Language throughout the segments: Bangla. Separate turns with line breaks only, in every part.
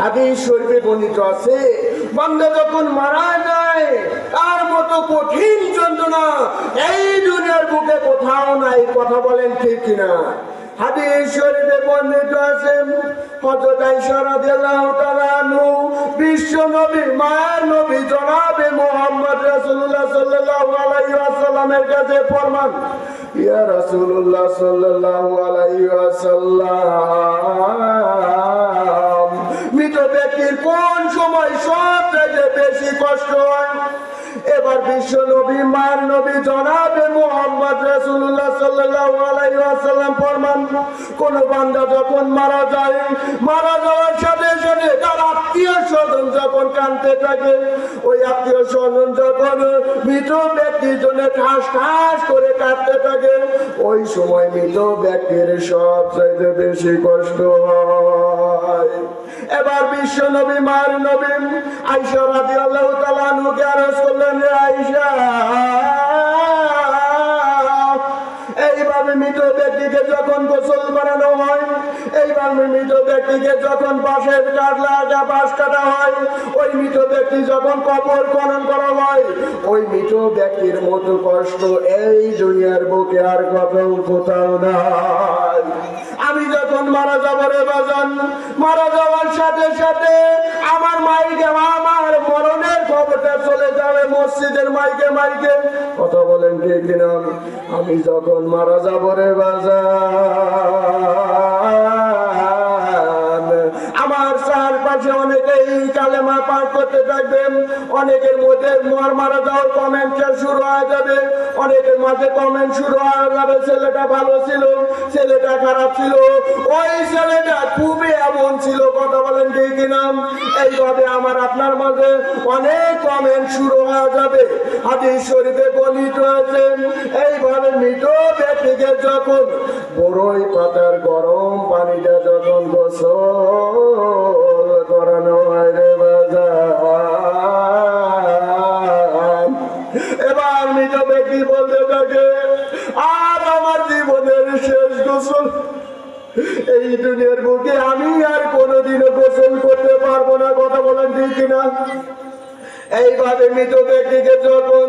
হাদিস শরীফে আছে, বান্দা যখন মারা যায়, তার মতো কঠিন এই দুনিয়ার বুকে কোথাও নাই, কথা বলেন ঠিক কিনা? হাদিস শরীফে বর্ণিত আছে, হযরত আয়েশা রাদিয়াল্লাহু জনাবে মুহাম্মদ রাসূলুল্লাহ সাল্লাল্লাহু আলাইহি ওয়াসাল্লামের কাছে ফরমান, ইয়া রাসূলুল্লাহ সাল্লাল্লাহু আলাইহি ওয়াসাল্লাম কোন সময় সব থেকে বেশি কষ্ট হয়? এবার বিশ্ব নবী মার নবী জনাবে মোহাম্মদ রাসূলুল্লাহ সাল্লাল্লাহু আলাইহি ওয়াসাল্লাম ফরমান, কোন বান্দা যখন মারা যায়, মারা যাওয়ার সাথে সাথে স্বজন যখন কাঁদতে থাকে, ওই আত্মীয় স্বজন যখন মৃত ব্যক্তির জন্য ঠাস ঠাস করে কাঁদতে থাকে, ওই সময় মৃত ব্যক্তির সবচেয়ে বেশি কষ্ট হয়। এবার বিশ্ব নবী, মার নবী আইসা রাদিয়াল্লাহু তাআলা আনহুকে আরজ করলেন আইসা আমি যখন মারা যাব রে বাজান, মারা যাওয়ার সাথে সাথে আমার মাইকে, আমার মরণের খবরটা চলে যাবে মসজিদের মাইকে মাইকে। কথা বলেন ঠিক কিনা? আমি যখন মারা যাব রে বাজান চারপাশে অনেকেই কালেমা পাঠ করতে থাকবেন। অনেকের মধ্যে মার মারা যাওয়ার কমেন্ট শুরু হয়ে যাবে। অনেকের মাঝে কমেন্ট শুরু হয়ে যাবে, ছেলেটা ভালো ছিল, ছেলেটা খারাপ ছিল। ওই ছেলেটা খুবই এমন ছিল, কথা বলেন ঠিক কিনা? এইভাবে আমার আপনার মাঝে অনেক কমেন্ট শুরু হয়ে যাবে। হাদিস শরীফে বর্ণিত আছে, এইভাবে মৃত ব্যক্তিকে যখন বড়ই পাতার গরম পানিটা যখন গোসল গোসল। এই দুনিয়ার বুকে আমি আর কোনোদিনও গোসল করতে পারব না, কথা বলেন ঠিক কিনা? এইভাবে মৃত ব্যক্তিকে যখন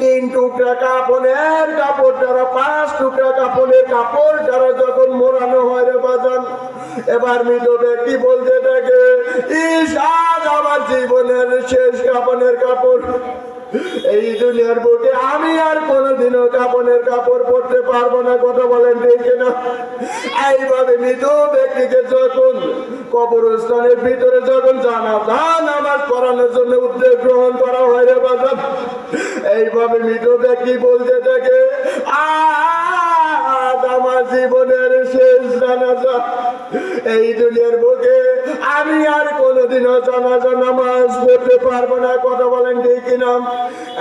তিন টুকরা কাপড়ের কাপড় দ্বারা, পাঁচ টুকরা কাপড়ের কাপড় দ্বারা যখন মোড়ানো হয় রে বাজান, এবার মৃত ব্যক্তি বলতে থাকে, ইস, আজ আমার জীবনের শেষ কাপড়ের কাপড়। এই দুনিয়ার বুকে আমি আর কোনোদিনও কাপড়ের কাপড় পরতে পারব না, কথা বলেন ঠিক না এইভাবে মৃত ব্যক্তিকে যখন কবরস্থানের ভিতরে যখন জানা যান আমার করানোর জন্য উদ্যোগ গ্রহণ করা হয় রে বাজার এইভাবে মৃত ব্যক্তি বলতে থাকে আমার জীবনের শেষ জানাজা এই দুনিয়ার বুকে আমি আর কোনোদিনও জানাজা, নামাজ পড়তে পারব না, কথা বলেন ঠিক কিনা?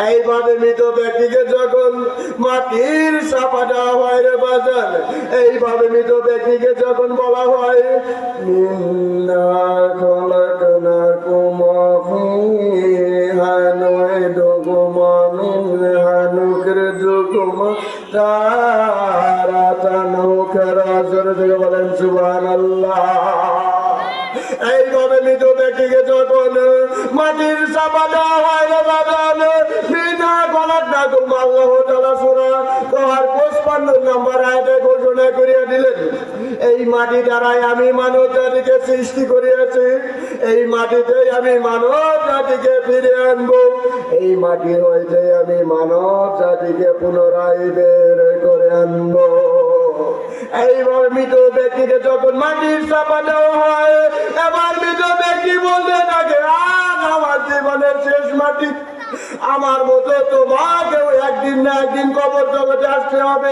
এইভাবে মৃত ব্যক্তিকে যখন মাটির চাপা দেওয়া হয় রে বাজার এইভাবে মৃত ব্যক্তিকে যখন বলা হয় জোরে বলেন, সুবহানাল্লাহ। এইভাবে মৃত ব্যক্তিকে যখন মাটির চাপা দেওয়া হয় বাজান না দিলেন, এই মাটি দ্বারাই আমি মানব জাতিকে সৃষ্টি করিয়াছি, এই মাটিতে আমি মানব জাতিকে ফিরে আনব, এই মাটি হইতে আমি মানব জাতিকে পুনরায় বের করে আনব। এইভাবে মৃত ব্যক্তিকে যখন মাটির চাপা দেওয়া হয়, এবার মৃত ব্যক্তি বলতে থাকে আমার জীবনের শেষ মাটি। আমার মতো তোমাকেও একদিন না একদিন কবর জগতে আসতে হবে।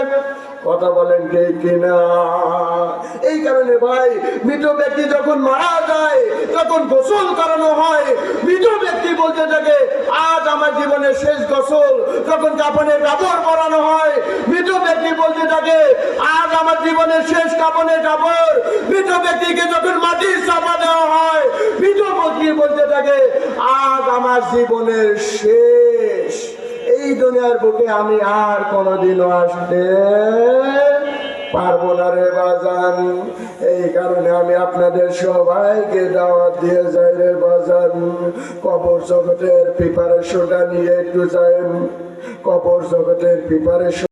কথা বলেন ঠিক কিনা? এই কারণে ভাই, মৃত ব্যক্তি যখন মারা যায় তখন গোসল করানো হয়, মৃত ব্যক্তি বলতে থাকে, আজ আমার জীবনের শেষ গোসল। যখন কাপড়ের কাপড় পরানো হয়, মৃত ব্যক্তি বলতে থাকে, আজ আমার জীবনের শেষ কাপড়ের কাপড়। মৃত ব্যক্তিকে যখন মাটির চাপা দেওয়া হয়, মৃত ব্যক্তি বলতে থাকে, আজ আমার জীবনের শেষ। এই দুনিয়ার বুকে আমি আর কোনোদিনও আসতে পারব না রে বাজান। এই কারণে আমি আপনাদের সবাইকে দাওয়াত দিয়ে যাই রে বাজান। কবর জগতের প্রিপারেশনটা নিয়ে একটু যাই। কবর জগতের প্রিপারেশন